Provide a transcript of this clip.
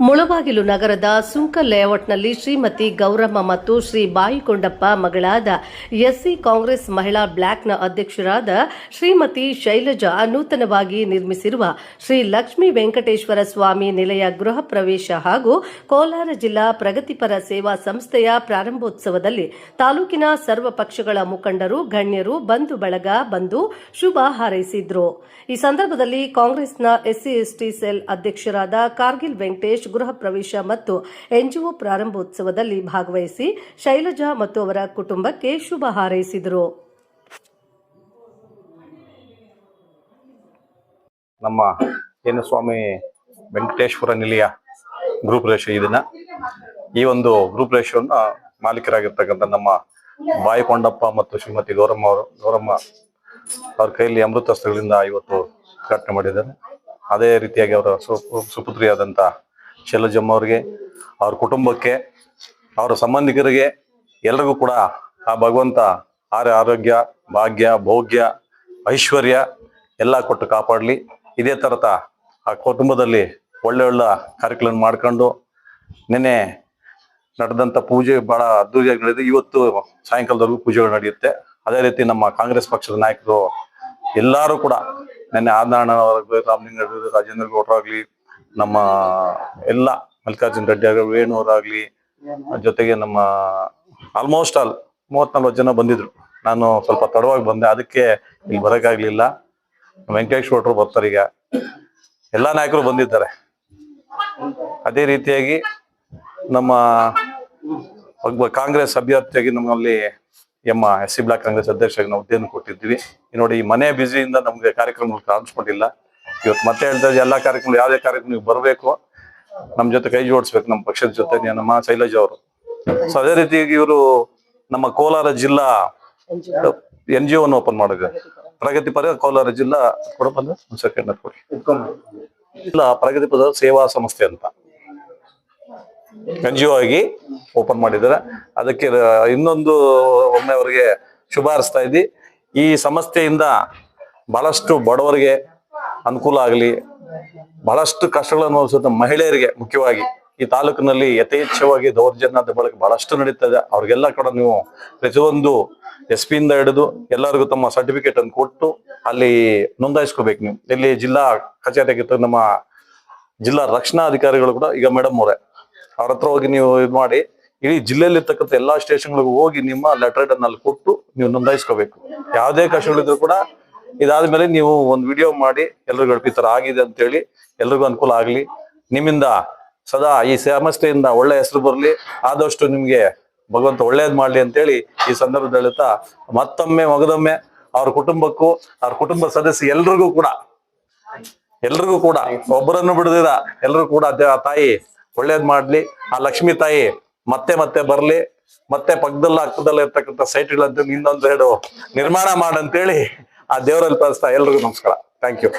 ಮುಳಬಾಗಿಲು ನಗರದ ಸುಂಕ ಲೇಔಟ್ನಲ್ಲಿ ಶ್ರೀಮತಿ ಗೌರಮ್ಮ ಮತ್ತು ಶ್ರೀ ಬಾಯಿಕೊಂಡಪ್ಪ ಮಗಳಾದ ಎಸ್ಸಿ ಕಾಂಗ್ರೆಸ್ ಮಹಿಳಾ ಬ್ಲಾಕ್ನ ಅಧ್ಯಕ್ಷರಾದ ಶ್ರೀಮತಿ ಶೈಲಜಾ ನೂತನವಾಗಿ ನಿರ್ಮಿಸಿರುವ ಶ್ರೀ ಲಕ್ಷ್ಮೀ ವೆಂಕಟೇಶ್ವರ ಸ್ವಾಮಿ ನಿಲಯ ಗೃಹ ಪ್ರವೇಶ ಹಾಗೂ ಕೋಲಾರ ಜಿಲ್ಲಾ ಪ್ರಗತಿಪರ ಸೇವಾ ಸಂಸ್ಥೆಯ ಪ್ರಾರಂಭೋತ್ಸವದಲ್ಲಿ ತಾಲೂಕಿನ ಸರ್ವ ಪಕ್ಷಗಳ ಮುಖಂಡರು, ಗಣ್ಯರು ಬಂಧು ಬಳಗ ಬಂದು ಶುಭ ಹಾರೈಸಿದ್ರು. ಈ ಸಂದರ್ಭದಲ್ಲಿ ಕಾಂಗ್ರೆಸ್ನ ಎಸ್ಸಿ, ಎಸ್ಟಿ ಸೆಲ್ ಅಧ್ಯಕ್ಷರಾದ ಕಾರ್ಗಿಲ್ ವೆಂಕಟೇಶ್ ಗೃಹ ಪ್ರವೇಶ ಮತ್ತು ಎನ್ಜಿಒ ಪ್ರಾರಂಭೋತ್ಸವದಲ್ಲಿ ಭಾಗವಹಿಸಿ ಶೈಲಜಾ ಮತ್ತು ಅವರ ಕುಟುಂಬಕ್ಕೆ ಶುಭ ಹಾರೈಸಿದರು. ನಮ್ಮ ಸ್ವಾಮಿ ವೆಂಕಟೇಶ್ವರ ನಿಲಯ ಈ ಇದನ್ನ ಈ ಒಂದು ಗ್ರೂಪ್ ರೇಷವನ್ನ ಮಾಲೀಕರಾಗಿರ್ತಕ್ಕಂಥ ನಮ್ಮ ಬಾಯಿಕೊಂಡಪ್ಪ ಮತ್ತು ಶ್ರೀಮತಿ ಗೌರಮ್ಮ ಅವರು, ಗೌರಮ್ಮ ಅವ್ರ ಕೈಯಲ್ಲಿ ಅಮೃತಸ್ತ್ರಗಳಿಂದ ಇವತ್ತು ಉದ್ಘಾಟನೆ ಮಾಡಿದ್ದಾರೆ. ಅದೇ ರೀತಿಯಾಗಿ ಅವರ ಸುಪುತ್ರಿಯಾದಂಥ ಶೈಲಜಮ್ಮ ಅವ್ರಿಗೆ, ಅವ್ರ ಕುಟುಂಬಕ್ಕೆ, ಅವರ ಸಂಬಂಧಿಕರಿಗೆ ಎಲ್ರಿಗೂ ಕೂಡ ಆ ಭಗವಂತ ಆರ ಆರೋಗ್ಯ, ಭಾಗ್ಯ, ಭೋಗ್ಯ, ಐಶ್ವರ್ಯ ಎಲ್ಲ ಕೊಟ್ಟು ಕಾಪಾಡಲಿ. ಇದೇ ತರತ ಆ ಕುಟುಂಬದಲ್ಲಿ ಒಳ್ಳೆ ಒಳ್ಳೆ ಕಾರ್ಯಕ್ರಮ ಮಾಡ್ಕೊಂಡು ನಿನ್ನೆ ನಡೆದಂತ ಪೂಜೆ ಬಹಳ ಅದ್ದೂರಿಯಾಗಿ ನಡೆದಿದೆ. ಇವತ್ತು ಸಾಯಂಕಾಲದವರೆಗೂ ಪೂಜೆಗಳು ನಡೆಯುತ್ತೆ. ಅದೇ ರೀತಿ ನಮ್ಮ ಕಾಂಗ್ರೆಸ್ ಪಕ್ಷದ ನಾಯಕರು ಎಲ್ಲರೂ ಕೂಡ ನಿನ್ನೆ ಆದನಾರಾಯಣ ರಾಮಲಿಂಗ ರಾಜೇಂದ್ರ ಗೌಡ್ರಾಗ್ಲಿ ನಮ್ಮ ಎಲ್ಲ ಮಲ್ಲಿಕಾರ್ಜುನ್ ರೆಡ್ಡಿ ಆಗಲಿ, ವೇಣು ಅವರಾಗ್ಲಿ, ಜೊತೆಗೆ ನಮ್ಮ ಆಲ್ಮೋಸ್ಟ್ ಆಲ್ ಮೂವತ್ನಾಲ್ಕು ಜನ ಬಂದಿದ್ರು. ನಾನು ಸ್ವಲ್ಪ ತಡವಾಗಿ ಬಂದೆ, ಅದಕ್ಕೆ ಇಲ್ಲಿ ಬರೋಕ್ಕಾಗ್ಲಿಲ್ಲ ವೆಂಕಟೇಶ್ ಭಟ್ರು ಬರ್ತಾರೆ ಈಗ. ಎಲ್ಲಾ ನಾಯಕರು ಬಂದಿದ್ದಾರೆ. ಅದೇ ರೀತಿಯಾಗಿ ನಮ್ಮ ಕಾಂಗ್ರೆಸ್ ಅಭ್ಯರ್ಥಿಯಾಗಿ ನಮ್ಮಲ್ಲಿ M S C block Congress ಅಧ್ಯಕ್ಷರಾಗಿ ನಾವು ಕೊಟ್ಟಿದ್ವಿ ನೋಡಿ ಈ ಮನೆ ಬ್ಯುಸಿಯಿಂದ ನಮ್ಗೆ ಕಾರ್ಯಕ್ರಮಗಳು ಕಾಣಿಸ್ಕೊಂಡಿಲ್ಲ. ಇವತ್ತು ಮತ್ತೆ ಹೇಳ್ತಾ ಎಲ್ಲ ಕಾರ್ಯಕ್ರಮ ಯಾವುದೇ ಕಾರ್ಯಕ್ರಮ ನೀವು ಬರಬೇಕು ನಮ್ಮ ಜೊತೆ ಕೈ ಜೋಡಿಸ್ಬೇಕು ನಮ್ಮ ಪಕ್ಷದ ಜೊತೆ ನಮ್ಮ ಶೈಲಜಾ ಅವರು. ಸೊ ಅದೇ ರೀತಿಯಾಗಿ ಇವರು ನಮ್ಮ ಕೋಲಾರ ಜಿಲ್ಲಾ ಎನ್ ಜಿ ಒನ್ ಓಪನ್ ಪ್ರಗತಿ ಪ್ರಗತಿಪರ ಕೋಲಾರ ಜಿಲ್ಲಾ ಕೊಡಬಂದ್ರೆ ಬಂದ ಒಂದು ಸೆಕೆಂಡ್ ಕೊಡಿ. ಜಿಲ್ಲಾ ಪ್ರಗತಿಪರ ಸೇವಾ ಸಂಸ್ಥೆ ಅಂತ ಎನ್ ಜಿ ಒ ಆಗಿ ಓಪನ್ ಮಾಡಿದ್ದಾರೆ. ಅದಕ್ಕೆ ಇನ್ನೊಂದು ಒಮ್ಮೆ ಅವರಿಗೆ ಶುಭ ಹಾರಸ್ತಾ ಇದ್ದಿ ಈ ಸಂಸ್ಥೆಯಿಂದ ಬಹಳಷ್ಟು ಬಡವರಿಗೆ ಅನುಕೂಲ ಆಗಲಿ. ಬಹಳಷ್ಟು ಕಷ್ಟಗಳನ್ನು ಅನುಭವಿಸುತ್ತ ಮಹಿಳೆಯರಿಗೆ ಮುಖ್ಯವಾಗಿ ಈ ತಾಲೂಕಿನಲ್ಲಿ ಯಥೇಚ್ಛವಾಗಿ ದೌರ್ಜನ್ಯದ ಬಳಕೆ ಬಹಳಷ್ಟು ನಡೀತದೆ. ಅವ್ರಿಗೆಲ್ಲ ಕೂಡ ನೀವು ಪ್ರತಿಯೊಂದು ಎಸ್ ಪಿ ಇಂದ ಹಿಡಿದು ಎಲ್ಲರಿಗೂ ತಮ್ಮ ಸರ್ಟಿಫಿಕೇಟ್ ಅನ್ನು ಕೊಟ್ಟು ಅಲ್ಲಿ ನೋಂದಾಯಿಸ್ಕೋಬೇಕು ನೀವು. ಇಲ್ಲಿ ಜಿಲ್ಲಾ ಕಚೇರಿಯಾಗಿತ್ತು ನಮ್ಮ ಜಿಲ್ಲಾ ರಕ್ಷಣಾ ಅಧಿಕಾರಿಗಳು ಕೂಡ ಈಗ ಮೇಡಮ್ ಅವರೇ, ಅವ್ರ ಹತ್ರ ಹೋಗಿ ನೀವು ಇದು ಮಾಡಿ, ಇಡೀ ಜಿಲ್ಲೆಯಲ್ಲಿ ಇರ್ತಕ್ಕಂಥ ಎಲ್ಲಾ ಸ್ಟೇಷನ್ಗಳಿಗೂ ಹೋಗಿ ನಿಮ್ಮ ಲೆಟರ್ ಅಲ್ಲಿ ಕೊಟ್ಟು ನೀವು ನೋಂದಾಯಿಸ್ಕೋಬೇಕು. ಯಾವುದೇ ಕಷ್ಟಗಳಿದ್ರು ಕೂಡ ಇದಾದ್ಮೇಲೆ ನೀವು ಒಂದು ವಿಡಿಯೋ ಮಾಡಿ ಎಲ್ರಿಗೂ ಈ ತರ ಆಗಿದೆ ಅಂತೇಳಿ ಎಲ್ರಿಗೂ ಅನುಕೂಲ ಆಗ್ಲಿ. ನಿಮ್ಮಿಂದ ಸದಾ ಈ ಸಮಸ್ಯೆಯಿಂದ ಒಳ್ಳೆ ಹೆಸರು ಬರ್ಲಿ. ಆದಷ್ಟು ನಿಮ್ಗೆ ಭಗವಂತ ಒಳ್ಳೇದ್ ಮಾಡ್ಲಿ ಅಂತೇಳಿ ಈ ಸಂದರ್ಭದಲ್ಲಿ ಹೇಳ್ತಾ ಮತ್ತೊಮ್ಮೆ ಮಗದೊಮ್ಮೆ ಅವ್ರ ಕುಟುಂಬಕ್ಕೂ, ಅವ್ರ ಕುಟುಂಬ ಸದಸ್ಯ ಎಲ್ರಿಗೂ ಕೂಡ ಎಲ್ರಿಗೂ ಕೂಡ, ಒಬ್ಬರನ್ನು ಬಿಡದಿರ ಎಲ್ರಿಗೂ ಕೂಡ ತಾಯಿ ಒಳ್ಳೇದ್ ಮಾಡ್ಲಿ. ಆ ಲಕ್ಷ್ಮಿ ತಾಯಿ ಮತ್ತೆ ಮತ್ತೆ ಬರ್ಲಿ. ಮತ್ತೆ ಪಕ್ಕದಲ್ಲ ಅಕ್ಕದಲ್ಲ ಇರ್ತಕ್ಕಂಥ ಸೈಟ್ಗಳಂತ ಇನ್ನೊಂದು ಎರಡು ನಿರ್ಮಾಣ ಮಾಡಂತೇಳಿ ಆ ದೇವರಲ್ಲಿ ಪ್ರಾರ್ಥಿಸ್ತಾ ಎಲ್ರಿಗೂ ನಮಸ್ಕಾರ. Thank you